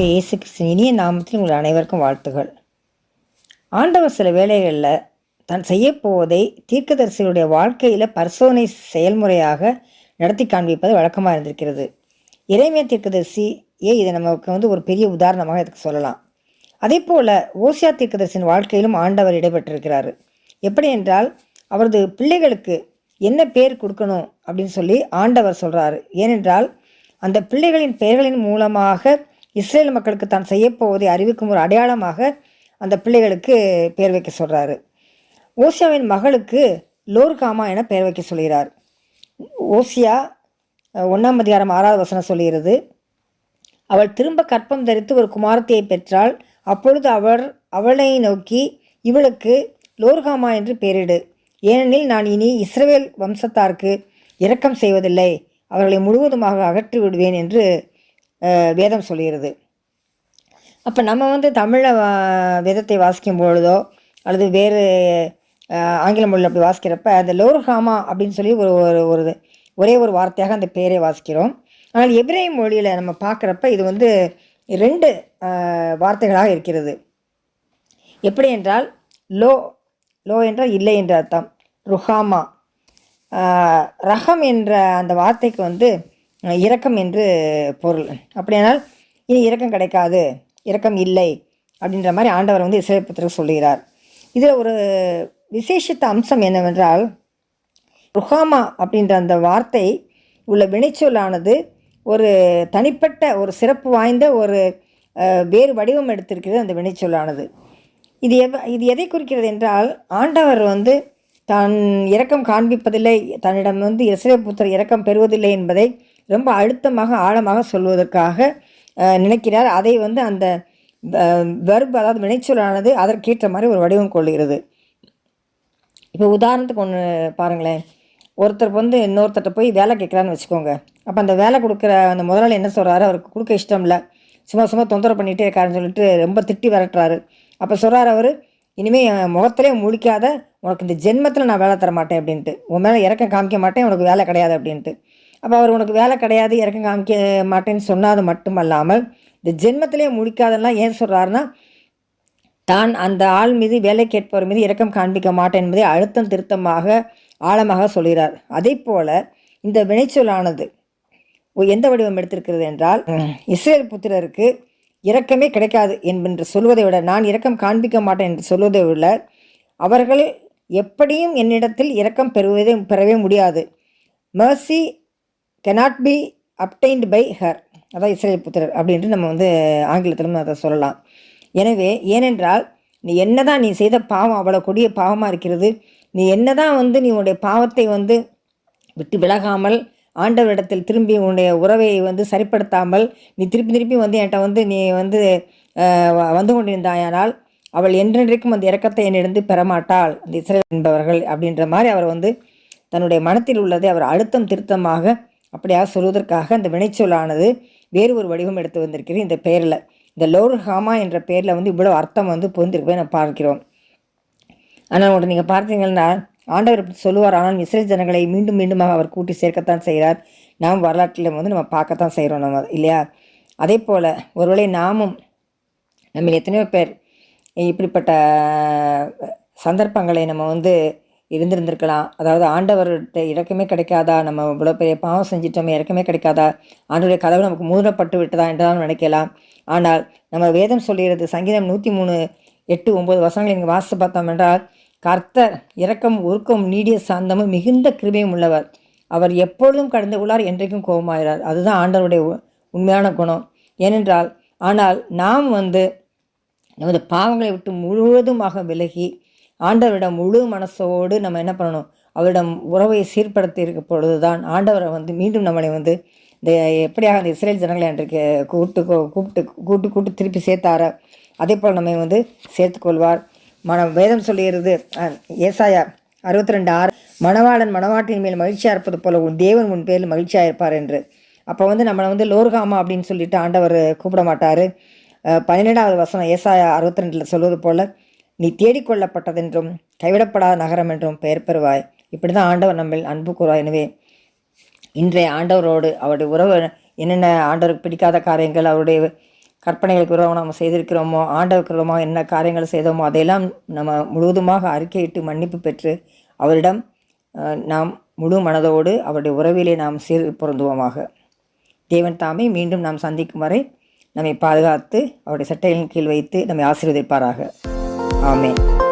இயேசு கிறிஸ்தின் இனிய நாமத்தில் உங்கள் அனைவருக்கும் வாழ்த்துகள். ஆண்டவர் சில வேளைகளில் தான் செய்யப்போவதை தீர்க்கதரிசிகளுடைய வாழ்க்கையில் பரிசோதனை செயல்முறையாக நடத்தி காண்பிப்பது வழக்கமாக இருந்திருக்கிறது. இறைமைய தீர்க்கதரிசியே இதை நமக்கு வந்து ஒரு பெரிய உதாரணமாக இதுக்கு சொல்லலாம். அதே போல் ஓசியா தீர்க்கதரிசியின் வாழ்க்கையிலும் ஆண்டவர் இடைபெற்றிருக்கிறார் எப்படி என்றால் அவரது பிள்ளைகளுக்கு என்ன பேர் கொடுக்கணும் அப்படின்னு சொல்லி ஆண்டவர் சொல்கிறாரு ஏனென்றால் அந்த பிள்ளைகளின் பெயர்களின் மூலமாக இஸ்ரேல் மக்களுக்கு தான் செய்யப்போவதை அறிவிக்கும் ஒரு அடையாளமாக அந்த பிள்ளைகளுக்கு பெயர் வைக்க சொல்கிறாரு ஓசியாவின் மகளுக்கு லோர்காமா என பெயர் வைக்க சொல்கிறார். ஓசியா ஒன்றாம் அதிகாரம் ஆறாவது வசனம் சொல்கிறது அவள் திரும்ப கற்பம் தரித்து ஒரு குமாரத்தியை பெற்றாள். அப்பொழுது அவர் அவளை நோக்கி இவளுக்கு லோர்காமா என்று பெயரிடு. ஏனெனில் நான் இனி இஸ்ரேல் வம்சத்தாருக்கு இரக்கம் செய்வதில்லை. அவர்களை முழுவதுமாக அகற்றி விடுவேன் என்று வேதம் சொல்கிறது. அப்போ நம்ம வந்து தமிழை வேதத்தை வாசிக்கும் பொழுதோ அல்லது வேறு ஆங்கில மொழியில் அப்படி வாசிக்கிறப்ப அந்த லோர்ஹாமா அப்படின்னு சொல்லி ஒரு ஒரு ஒரு ஒரே ஒரு வார்த்தையாக அந்த பேரை வாசிக்கிறோம். ஆனால் எபிரே மொழியில் நம்ம பார்க்குறப்ப இது வந்து ரெண்டு வார்த்தைகளாக இருக்கிறது. எப்படி என்றால் லோ லோ என்றால் இல்லை என்ற அர்த்தம். ருஹாமா. ரஹம் ரகம் என்ற அந்த வார்த்தைக்கு வந்து இரக்கம் என்று பொருள். அப்படியானால் இனி இரக்கம் கிடைக்காது இரக்கம் இல்லை அப்படின்ற மாதிரி ஆண்டவர் வந்து இசைப்பத்திற்கு சொல்லுகிறார். இதில் ஒரு விசேஷித்த அம்சம் என்னவென்றால் ருஹாமா அப்படின்ற அந்த வார்த்தை உள்ள வினைச்சொல்லானது ஒரு தனிப்பட்ட ஒரு சிறப்பு வாய்ந்த ஒரு வேறு வடிவம் எடுத்திருக்கிறது அந்த வினைச்சொல்லானது. இது எவ இது எதை குறிக்கிறது என்றால் ஆண்டவர் வந்து தான் இரக்கம் காண்பிப்பதில்லை தன்னிடம் வந்து இஸ்ரேல் இரக்கம் பெறுவதில்லை என்பதை ரொம்ப அழுத்தமாக ஆழமாக சொல்வதற்காக நினைக்கிறார். அதை வந்து அந்த வெர்ப் அதாவது வினைச்சொல்லானது அதற்கேற்ற மாதிரி ஒரு வடிவம் கொள்கிறது. இப்போ உதாரணத்துக்கு ஒன்று பாருங்களேன். ஒருத்தர் வந்து இன்னொருத்தர்கிட்ட போய் வேலை கேட்குறான்னு வச்சுக்கோங்க. அப்போ அந்த வேலை கொடுக்குற அந்த முதலாளி என்ன சொல்கிறாரு அவருக்கு கொடுக்க இஷ்டம் இல்லை. சும்மா சும்மா தொந்தரவு பண்ணிகிட்டே இருக்காருன்னு சொல்லிட்டு ரொம்ப திட்டி விரட்டுறாரு. அப்போ சொல்கிறார் அவர் இனிமேல் என் முகத்திலே முழிக்காத உனக்கு இந்த ஜென்மத்தில் நான் வேலை தர மாட்டேன் அப்படின்ட்டு. உன் மேலே இறக்கம் காமிக்க மாட்டேன் உனக்கு வேலை கிடையாது அப்படின்ட்டு. அப்போ அவர் உனக்கு வேலை கிடையாது இறக்கம் காமிக்க மாட்டேன்னு சொன்னது மட்டுமல்லாமல் இந்த ஜென்மத்திலே முடிக்காதெல்லாம் ஏன் சொல்கிறாருன்னா தான் அந்த ஆள் மீது வேலை கேட்பவர் மீது இறக்கம் காண்பிக்க மாட்டேன் என்பதை அழுத்தம் திருத்தமாக ஆழமாக சொல்கிறார். அதே போல இந்த வினைச்சொல்லானது எந்த வடிவம் எடுத்திருக்கிறது என்றால் இஸ்ரேல் புத்திரருக்கு இரக்கமே கிடைக்காது என்று சொல்வதை விட நான் இரக்கம் காண்பிக்க மாட்டேன் என்று சொல்வதை விட அவர்கள் எப்படியும் என்னிடத்தில் இரக்கம் பெறுவதே பெறவே முடியாது. Mercy cannot be obtained by her அதான் இஸ்ரேல் புத்திரர் அப்படின்ட்டு நம்ம வந்து ஆங்கிலத்திலும் அதை சொல்லலாம். எனவே ஏனென்றால் நீ என்னதான் நீ செய்த பாவம் அவ்வளோ கொடிய பாவமாக இருக்கிறது நீ என்னதான் வந்து நீ உன்னுடைய பாவத்தை வந்து விட்டு விலகாமல் ஆண்டவரிடத்தில் திரும்பி உன்னுடைய உறவை வந்து சரிப்படுத்தாமல் நீ திருப்பி திருப்பி வந்து என்கிட்ட வந்து நீ வந்து வ- வந்து கொண்டிருந்தாயானால் அவள் என்றென்றைக்கும் அந்த இறக்கத்தை என்னிடந்து பெறமாட்டாள். அந்த இஸ்ரேல் என்பவர்கள் அப்படின்ற மாதிரி அவர் வந்து தன்னுடைய மனத்தில் உள்ளதை அவர் அழுத்தம் திருத்தமாக அப்படியாக சொல்வதற்காக அந்த வினைச்சொல்லானது வேறு ஒரு வடிவம் எடுத்து வந்திருக்கிறது இந்த பெயரில். இந்த லோர் ஹாமா என்ற பெயரில் வந்து இவ்வளோ அர்த்தம் வந்து பொருந்திருக்கவே நான் பார்க்கிறோம். ஆனால் ஒன்று நீங்கள் பார்த்தீங்கன்னா ஆண்டவர் இப்படி சொல்லுவார் ஆனால் இஸ்ரேல் ஜனங்களை மீண்டும் மீண்டுமாக அவர் கூட்டி சேர்க்கத்தான் செய்கிறார். நாம் வரலாற்றில் வந்து நம்ம பார்க்கத்தான் செய்கிறோம் நம்ம இல்லையா? அதே போல் ஒருவேளை நாமும் நம்ம எத்தனையோ பேர் இப்படிப்பட்ட சந்தர்ப்பங்களை நம்ம வந்து இருந்திருந்திருக்கலாம். அதாவது ஆண்டவர்கிட்ட இறக்கமே கிடைக்காதா? நம்ம இவ்வளோ பெரிய பாவம் செஞ்சிட்டோமே இறக்கமே கிடைக்காதா? ஆண்டவருடைய கதவு நமக்கு மூடப்பட்டு விட்டதா என்றாலும் நினைக்கலாம். ஆனால் நம்ம வேதம் சொல்கிறது சங்கீதம் நூற்றி மூணு எட்டு ஒம்பது வசனங்கள் நீங்கள் வாசித்து பார்த்தோம் என்றால் கர்த்தர் இரக்கம் உருக்கம் நீடிய சாந்தமும் மிகுந்த கிருபையும் உள்ளவர். அவர் எப்பொழுதும் கடந்து உள்ளார் என்றைக்கும் கோபமாகிறார் அதுதான் ஆண்டவருடைய உ- உண்மையான குணம். ஏனென்றால் ஆனால் நாம் வந்து நமது பாவங்களை விட்டு முழுவதுமாக விலகி ஆண்டவரிடம் முழு மனசோடு நம்ம என்ன பண்ணணும்? அவரிடம் உறவை சீர்படுத்தி இருக்க பொழுதுதான் ஆண்டவரை வந்து மீண்டும் நம்மளை வந்து இந்த எப்படியாக அந்த இஸ்ரேல் ஜனங்களை அன்றைக்கு கூப்பிட்டு கூப்பிட்டு கூட்டு கூட்டு திருப்பி சேர்த்தார? அதே போல் நம்மை வந்து சேர்த்துக்கொள்வார். மன வேதம் சொல்லுகிறது ஏசாயா அறுபத்தி ரெண்டு ஆறு மணவாளன் மணவாட்டின் மேல் மகிழ்ச்சியாக இருப்பது போல உன் தேவன் உன் பேரில் மகிழ்ச்சியாக இருப்பார் என்று. அப்போ வந்து நம்மளை வந்து லோர்காமா அப்படின்னு சொல்லிட்டு ஆண்டவர் கூப்பிட மாட்டார். பன்னிரெண்டாவது வசனம் ஏசாயா அறுபத்தி ரெண்டில் சொல்வது போல் நீ தேடிக்கொள்ளப்பட்டதென்றும் கைவிடப்படாத நகரம் என்றும் பெயர் பெறுவாய். இப்படி தான் ஆண்டவர் நம்ம அன்பு கூறுவாய் எனவே இன்றைய ஆண்டவரோடு அவருடைய உறவு என்னென்ன? ஆண்டவருக்கு பிடிக்காத காரியங்கள் அவருடைய கற்பனைகளுக்கு உறவு நம்ம செய்திருக்கிறோமோ ஆண்டவருக்கு விரோதமாக என்ன காரியங்கள் செய்தோமோ அதையெல்லாம் நம்ம முழுவதுமாக அறிக்கையிட்டு மன்னிப்பு பெற்று அவரிடம் நாம் முழு மனதோடு அவருடைய உறவிலே நாம் சீர் பொருந்துவோமாக. தேவன் தாமே மீண்டும் நாம் சந்திக்கும் வரை நம்மை பாதுகாத்து அவருடைய சட்டைகளின் கீழ் வைத்து நம்மை ஆசீர்வதிப்பாராக. Amén.